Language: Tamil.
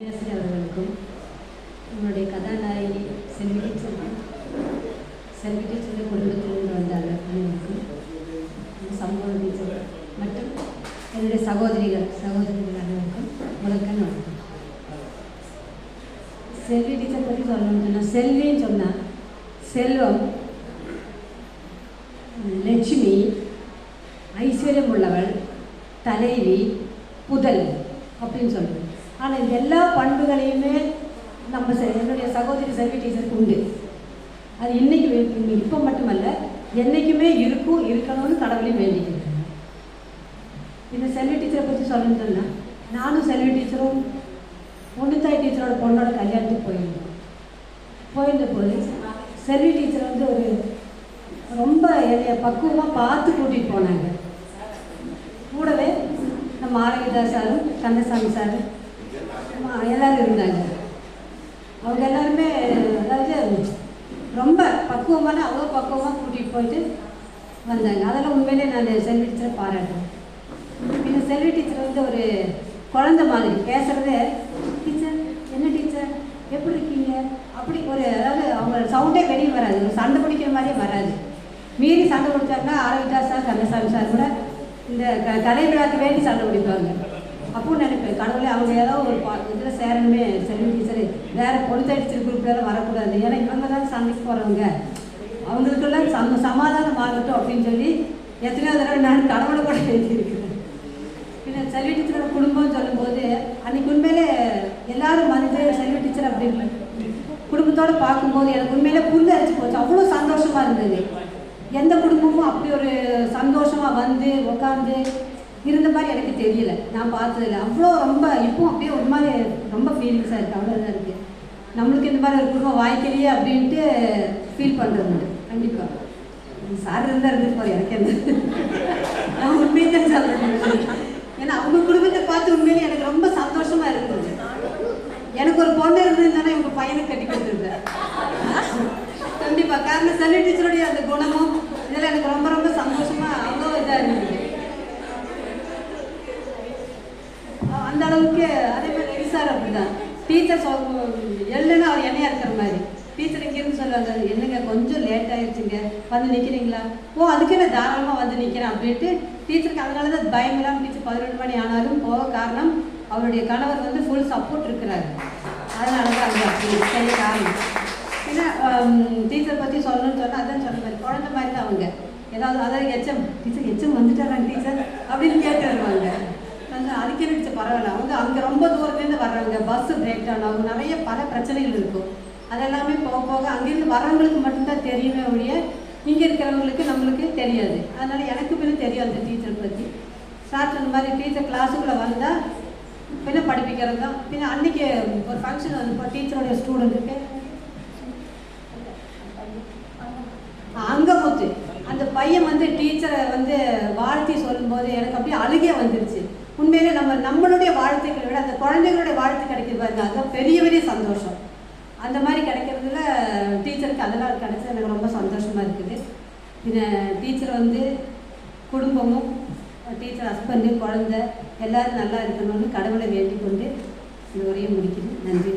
பேசுகிற அவர்களுக்கும் உங்களுடைய கதாநாயகி செல்வி டீச்சர் செல்வி டீச்சர் குடும்பத்திலிருந்து வந்த அனைவருக்கும் சமூக டீச்சர் மற்றும் என்னுடைய சகோதரிகள் சகோதரிகள் அனைவருக்கும் முதற்கண் வணக்கம். செல்வி டீச்சர் பற்றி சொல்லணும்னு சொன்னால் செல்வின்னு சொன்னால் செல்வம் லட்சுமி ஐஸ்வர்யம் உள்ளவள் தலைவி புதல் அப்படின்னு சொல்லுவேன் ஆனால் எல்லா பண்புகளையுமே நம்ம செ- என்னுடைய சகோதரி செல்வி டீச்சருக்கு உண்டு. அது இன்னைக்கு இப்போ மட்டுமல்ல என்றைக்குமே இருக்கும் இருக்கணும்னு கடவுளையும் வேண்டிக்கிறேன் இந்த செல்வி டீச்சரை பற்றி சொல்லணும்னா நானும் செல்வி டீச்சரும் பொண்ணுத்தாய் டீச்சரோட பொண்ணோட கல்யாணத்துக்கு போயிருந்தோம். போயிருந்த போது செல்வி டீச்சர் வந்து ஒரு ரொம்ப என்னைய பக்குவமாக பார்த்து கூட்டிகிட்டு போனாங்க. கூடவே நம்ம ஆரோக்கியதாஸ் சாரும் கந்தசாமி சாரும் எல்லாரும் இருந்தாங்க. அவங்க எல்லாருமே அதாவது ரொம்ப பக்குவமான அவ்வளோ பக்குவமாக கூட்டிகிட்டு போயிட்டு வந்தாங்க. அதெல்லாம் உண்மையிலே நான் செல்வி டீச்சரை பாராட்டுறேன். இந்த செல்வி டீச்சர் வந்து ஒரு குழந்த மாதிரி பேசுகிறதே டீச்சர் என்ன டீச்சர்? எப்படி இருக்கீங்க? அப்படி ஒரு அதாவது அவங்க சவுண்டே வெளியே வராது. ஒரு சண்டை பிடிக்கிற மாதிரியே வராது. மீறி சண்டை பிடிச்சாங்கன்னா ஆரோக்கியா சார் கந்தசாமி சார் கூட இந்த க கலை விழாக்கு வேண்டி சண்டை பிடிப்பாங்க. அப்போ நினைப்பேன் கடவுளே அவங்க ஏதோ ஒரு பா இதில் சேரணுமே செல்வி டீச்சர் வேறு பொழுது டீச்சர் வரக்கூடாது. ஏன்னா இவங்க தான் சண்டைக்கு போகிறவங்க அவங்களுக்கெல்லாம் சம சமாதானம் ஆகட்டும் அப்படின்னு சொல்லி எத்தனையோ தடவை நான் கடவுளை கூட எழுதியிருக்கிறேன். பின்ன செல்வி டீச்சரோட குடும்பம் சொல்லும்போது அன்னைக்கு உண்மையிலே எல்லாரும் வந்து செல்வி டீச்சர் அப்படின்னு குடும்பத்தோடு பார்க்கும்போது எனக்கு உண்மையிலே புல்லு போச்சு. அவ்வளோ சந்தோஷமாக இருந்தது. எந்த குடும்பமும் அப்படி ஒரு சந்தோஷமாக வந்து உட்காந்து இருந்த மாதிரி எனக்கு தெரியல. நான் பார்த்ததில்ல. அவ்வளோ ரொம்ப இப்போ அப்படியே ஒரு மாதிரி ரொம்ப ஃபீலிங்ஸாக இருக்குது அவ்வளோ இதாக இருக்குது நம்மளுக்கு இந்த மாதிரி ஒரு குடும்பம் வாய்க்கலையே அப்படின்ட்டு ஃபீல் பண்ணுறது கண்டிப்பாக சார் இருந்தால் இருந்துட்டு எனக்கு என்ன? நான் உண்மையை தான் சொல்கிறேன் ஏன்னா அவங்க குடும்பத்தை பார்த்து உண்மையிலே எனக்கு ரொம்ப சந்தோஷமாக இருந்தது. எனக்கு ஒரு பொண்ணு இருந்ததுன்னா இவங்க பையனை கட்டி கொடுத்துருந்தேன் கண்டிப்பாக காரணம் செல்வி டீச்சருடைய அந்த குணமும் இதெல்லாம் எனக்கு ரொம்ப ரொம்ப சந்தோஷமா அவ்வளோ இதாக இருந்தது அஹ் அந்த அளவுக்கு அதே மாதிரி ரவி சார் அப்படிதான் டீச்சர் சொல் எல்லுன்னு அவர் என்னையா இருக்கிற மாதிரி. டீச்சர் இங்கேருந்து சொல்லுவாங்க என்னங்க கொஞ்சம் லேட் ஆயிடுச்சுங்க. வந்து நிற்கிறீங்களா ஓ அதுக்கு நான் தாராளமாக வந்து நிற்கிறேன் அப்படின்ட்டு டீச்சருக்கு அதனால தான் பயம் இல்லாமல் டீச்சர் பதினொன்று மணி ஆனாலும் போக காரணம் அவருடைய கணவர் வந்து ஃபுல் சப்போர்ட் இருக்கிறாரு. அதனால தான் அது அப்படி காரணம். ஏன்னா டீச்சர் பற்றி சொல்லணும்னு சொன்னால் அதான் சொன்ன மாதிரி குழந்தை மாதிரி தான் அவங்க. ஏதாவது அதாவது எச்சம் டீச்சர் எச்சம் வந்துட்டாராங்க டீச்சர்? அப்படின்னு கேட்டு வருவாங்க. நான் அதுக்கே பரவாயில்ல. அவங்க அங்கே ரொம்ப தூரத்துலேருந்து வர்றாங்க. பஸ் பிரேக் டவுன் ஆகும் நிறைய பல பிரச்சனைகள் இருக்கும். அதெல்லாமே போக போக அங்கேருந்து வரவங்களுக்கு மட்டும்தான் தெரியுமே ஒழிய இங்கே இருக்கிறவங்களுக்கு நம்மளுக்கு தெரியாது. அதனால் எனக்கு பின்ன தெரியும் அந்த டீச்சர் பற்றி சார் சொன்ன மாதிரி டீச்சர் கிளாஸுக்குள்ளே வந்தால் பின்ன படிப்பிக்கிறது தான். பின்ன அன்னைக்கு ஒரு ஃபங்க்ஷன் வந்து இப்போ டீச்சருடைய ஸ்டூடெண்ட்டுக்கு அங்கே போச்சு. அந்த பையன் வந்து டீச்சரை வந்து வாழ்த்தி சொல்லும்போது எனக்கு அப்படியே அழுகே வந்துருச்சு. உண்மையிலே நம்ம நம்மளுடைய வாழ்த்துக்களை விட அந்த குழந்தைகளுடைய வாழ்த்து கிடைக்கிறது பாருங்க அதுதான் பெரிய பெரிய சந்தோஷம். அந்த மாதிரி கிடைக்கிறதுல டீச்சருக்கு அதெல்லாம் கிடைச்சது எனக்கு ரொம்ப சந்தோஷமாக இருக்குது. பின்ன டீச்சர் வந்து குடும்பமும் டீச்சர் ஹஸ்பண்டு குழந்தை எல்லாரும் நல்லா இருக்கணும்னு கடவுளை வேண்டிக் கொண்டு இந்த உரையை முடிக்கிறேன். நன்றி.